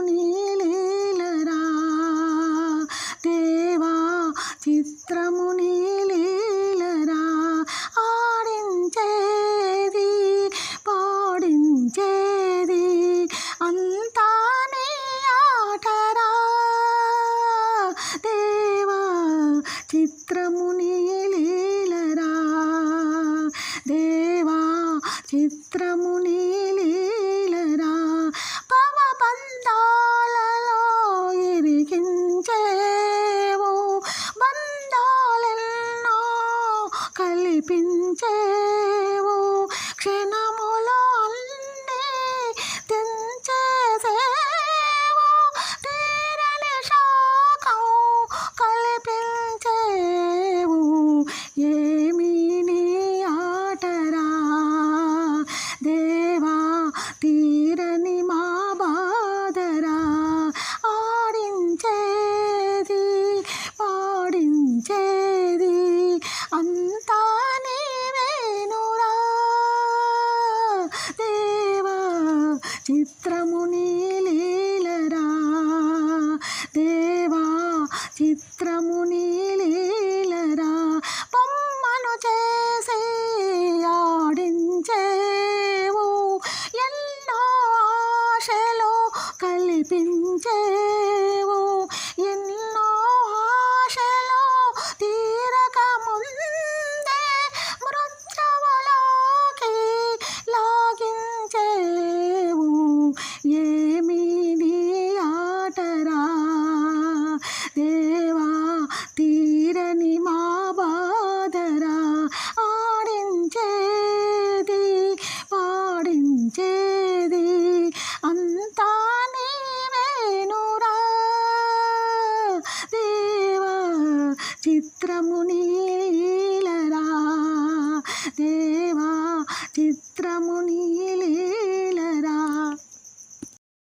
నీలీలరా. దేవా చిత్రము నీలీలరా. ఆడించేది పాడించేది అంతా నీ ఆటరా. దేవా చిత్రము నీలీలరా. దేవా చిత్ర నడిపించేవు క్షణములో రాముని లీలరా బొమ్మను చేసే ఆడించేవు. ఎన్నో ఆశలో కల్పించేవు. చిత్రము నీలరా. దేవా చిత్రము